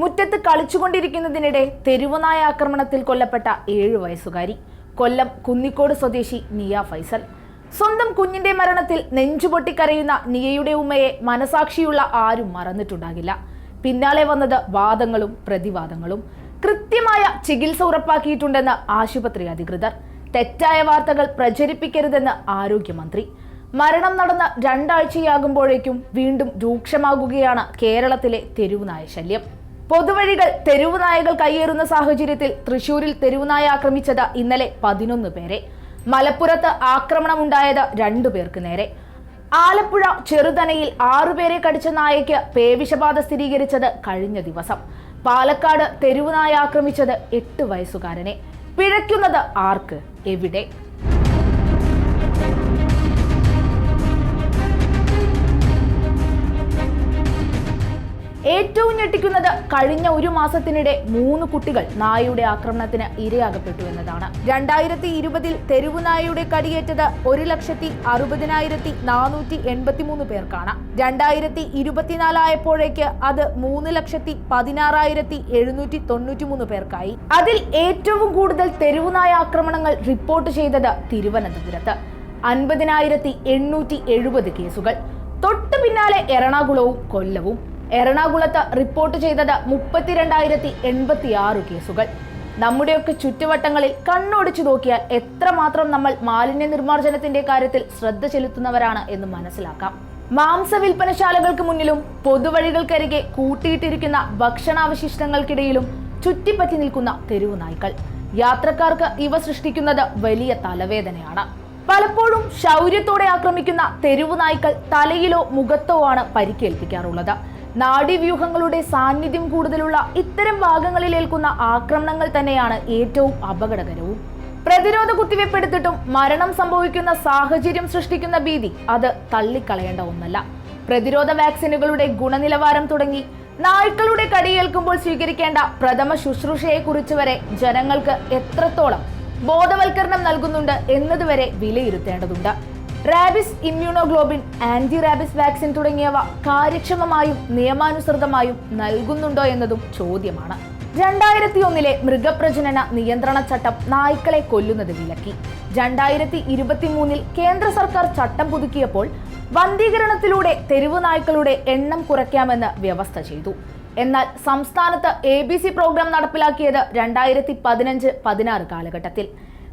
മുറ്റത്ത് കളിച്ചുകൊണ്ടിരിക്കുന്നതിനിടെ തെരുവുനായ ആക്രമണത്തിൽ കൊല്ലപ്പെട്ട ഏഴു വയസ്സുകാരി. കൊല്ലം കുന്നിക്കോട് സ്വദേശി നിയ ഫൈസൽ. സ്വന്തം കുഞ്ഞിന്റെ മരണത്തിൽ നെഞ്ചുപൊട്ടിക്കരയുന്ന നിയയുടെ ഉമ്മയെ മനസാക്ഷിയുള്ള ആരും മറന്നിട്ടുണ്ടാകില്ല. പിന്നാലെ വന്നത് വാദങ്ങളും പ്രതിവാദങ്ങളും. കൃത്യമായ ചികിത്സ ഉറപ്പാക്കിയിട്ടുണ്ടെന്ന് ആശുപത്രി അധികൃതർ. തെറ്റായ വാർത്തകൾ പ്രചരിപ്പിക്കരുതെന്ന് ആരോഗ്യമന്ത്രി. മരണം നടന്ന രണ്ടാഴ്ചയാകുമ്പോഴേക്കും വീണ്ടും രൂക്ഷമാകുകയാണ് കേരളത്തിലെ തെരുവുനായ ശല്യം. പൊതുവഴികൾ തെരുവുനായകൾ കയ്യേറുന്ന സാഹചര്യത്തിൽ തൃശൂരിൽ തെരുവുനായ ആക്രമിച്ചത് ഇന്നലെ പതിനൊന്ന് പേരെ. മലപ്പുറത്ത് ആക്രമണമുണ്ടായത് രണ്ടു പേർക്ക് നേരെ. ആലപ്പുഴ ചെറുതനയിൽ ആറുപേരെ കടിച്ച നായയ്ക്ക് പേവിഷബാധ സ്ഥിരീകരിച്ചത് കഴിഞ്ഞ ദിവസം. പാലക്കാട് തെരുവുനായ ആക്രമിച്ചത് എട്ട് വയസ്സുകാരനെ. പിഴയ്ക്കുന്നത് ആർക്ക്? എവിടെ? ഏറ്റവും ഞെട്ടിക്കുന്നത് കഴിഞ്ഞ ഒരു മാസത്തിനിടെ മൂന്ന് കുട്ടികൾ നായയുടെ ആക്രമണത്തിന് ഇരയാകപ്പെട്ടു എന്നതാണ്. രണ്ടായിരത്തി ഇരുപതിൽ തെരുവു നായയുടെ കടിയേറ്റത് ഒരു ലക്ഷത്തി അറുപതിനായിരത്തി നാനൂറ്റി എൺപത്തി മൂന്ന് പേർക്കാണ്. രണ്ടായിരത്തി ഇരുപത്തിനാലായപ്പോഴേക്ക് അത് മൂന്ന് ലക്ഷത്തി പതിനാറായിരത്തി എഴുന്നൂറ്റി തൊണ്ണൂറ്റി മൂന്ന് പേർക്കായി. അതിൽ ഏറ്റവും കൂടുതൽ തെരുവുനായ ആക്രമണങ്ങൾ റിപ്പോർട്ട് ചെയ്തത് തിരുവനന്തപുരത്ത്. അൻപതിനായിരത്തി എണ്ണൂറ്റി എഴുപത് കേസുകൾ. തൊട്ടു പിന്നാലെ എറണാകുളവും കൊല്ലവും. എറണാകുളത്ത് റിപ്പോർട്ട് ചെയ്തത് മുപ്പത്തിരണ്ടായിരത്തി എൺപത്തി ആറ് കേസുകൾ. നമ്മുടെയൊക്കെ ചുറ്റുവട്ടങ്ങളിൽ കണ്ണോടിച്ചു നോക്കിയാൽ എത്രമാത്രം നമ്മൾ മാലിന്യ നിർമ്മാർജനത്തിന്റെ കാര്യത്തിൽ ശ്രദ്ധ ചെലുത്തുന്നവരാണ് എന്ന് മനസ്സിലാക്കാം. മാംസ വിൽപ്പനശാലകൾക്ക് മുന്നിലും പൊതുവഴികൾക്കരികെ കൂട്ടിയിട്ടിരിക്കുന്ന ഭക്ഷണാവശിഷ്ടങ്ങൾക്കിടയിലും ചുറ്റിപ്പറ്റി നിൽക്കുന്ന തെരുവു നായ്ക്കൾ. യാത്രക്കാർക്ക് ഇവ സൃഷ്ടിക്കുന്നത് വലിയ തലവേദനയാണ്. പലപ്പോഴും ശൗര്യത്തോടെ ആക്രമിക്കുന്ന തെരുവു നായ്ക്കൾ തലയിലോ മുഖത്തോ ആണ് പരിക്കേൽപ്പിക്കാറുള്ളത്. നാഡീവ്യൂഹങ്ങളുടെ സാന്നിധ്യം കൂടുതലുള്ള ഇത്തരം ഭാഗങ്ങളിലേൽക്കുന്ന ആക്രമണങ്ങൾ തന്നെയാണ് ഏറ്റവും അപകടകരവും. പ്രതിരോധ കുത്തിവയ്പ് എടുത്തിട്ടും മരണം സംഭവിക്കുന്ന സാഹചര്യം സൃഷ്ടിക്കുന്ന ഭീതി അത് തള്ളിക്കളയേണ്ട ഒന്നല്ല. പ്രതിരോധ വാക്സിനുകളുടെ ഗുണനിലവാരം തുടങ്ങി നായ്ക്കളുടെ കടിയേൽക്കുമ്പോൾ സ്വീകരിക്കേണ്ട പ്രഥമ ശുശ്രൂഷയെക്കുറിച്ച് വരെ ജനങ്ങൾക്ക് എത്രത്തോളം ബോധവൽക്കരണം നൽകുന്നുണ്ട് എന്നതുവരെ വിലയിരുത്തേണ്ടതുണ്ട്. Rabies immunoglobulin anti rabies vaccine തുടങ്ങിയവ കാര്യക്ഷമമായും നിയമാനുസൃതമായും നൽകുന്നുണ്ടോ എന്നതും ചോദ്യമാണ്. രണ്ടായിരത്തി ഒന്നിലെ മൃഗപ്രജനന നിയന്ത്രണ ചട്ടം നായ്ക്കളെ കൊല്ലുന്നത് വിലക്കി. രണ്ടായിരത്തി ഇരുപത്തി മൂന്നിൽ കേന്ദ്ര സർക്കാർ ചട്ടം പുതുക്കിയപ്പോൾ വന്ധീകരണത്തിലൂടെ തെരുവു നായ്ക്കളുടെ എണ്ണം കുറയ്ക്കാമെന്ന് വ്യവസ്ഥ ചെയ്തു. എന്നാൽ സംസ്ഥാനത്ത് എ ബി സി പ്രോഗ്രാം നടപ്പിലാക്കിയത് രണ്ടായിരത്തി പതിനഞ്ച് പതിനാറ് കാലഘട്ടത്തിൽ.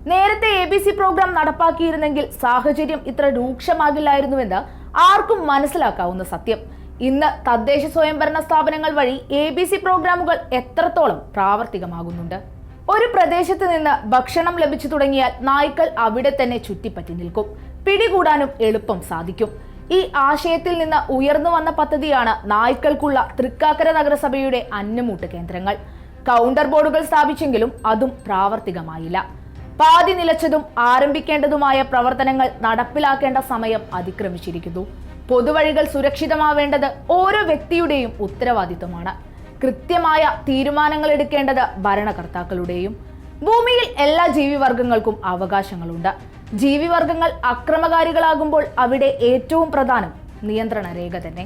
നേരത്തെ എ ബി സി പ്രോഗ്രാം നടപ്പാക്കിയിരുന്നെങ്കിൽ സാഹചര്യം ഇത്ര രൂക്ഷമാകില്ലായിരുന്നുവെന്ന് ആർക്കും മനസ്സിലാക്കാവുന്ന സത്യം. ഇന്ന് തദ്ദേശ സ്വയംഭരണ സ്ഥാപനങ്ങൾ വഴി എ ബി സി പ്രോഗ്രാമുകൾ എത്രത്തോളം പ്രാവർത്തികമാകുന്നുണ്ട്? ഒരു പ്രദേശത്ത് നിന്ന് ഭക്ഷണം ലഭിച്ചു തുടങ്ങിയാൽ നായ്ക്കൾ അവിടെ തന്നെ ചുറ്റിപ്പറ്റി നിൽക്കും. പിടികൂടാനും എളുപ്പം സാധിക്കും. ഈ ആശയത്തിൽ നിന്ന് ഉയർന്നു വന്ന പദ്ധതിയാണ് നായ്ക്കൾക്കുള്ള തൃക്കാക്കര നഗരസഭയുടെ അന്നമൂട്ട് കേന്ദ്രങ്ങൾ. കൗണ്ടർ ബോർഡുകൾ സ്ഥാപിച്ചെങ്കിലും അതും പ്രാവർത്തികമായില്ല. പാതി നിലച്ചതും ആരംഭിക്കേണ്ടതുമായ പ്രവർത്തനങ്ങൾ നടപ്പിലാക്കേണ്ട സമയം അതിക്രമിച്ചിരിക്കുന്നു. പൊതുവഴികൾ സുരക്ഷിതമാവേണ്ടത് ഓരോ വ്യക്തിയുടെയും ഉത്തരവാദിത്തമാണ് കൃത്യമായ തീരുമാനങ്ങൾ എടുക്കേണ്ടത് ഭരണകർത്താക്കളുടെയും. ഭൂമിയിൽ എല്ലാ ജീവിവർഗങ്ങൾക്കും അവകാശങ്ങളുണ്ട്. ജീവിവർഗങ്ങൾ അക്രമകാരികളാകുമ്പോൾ അവിടെ ഏറ്റവും പ്രധാനം നിയന്ത്രണ രേഖ തന്നെ.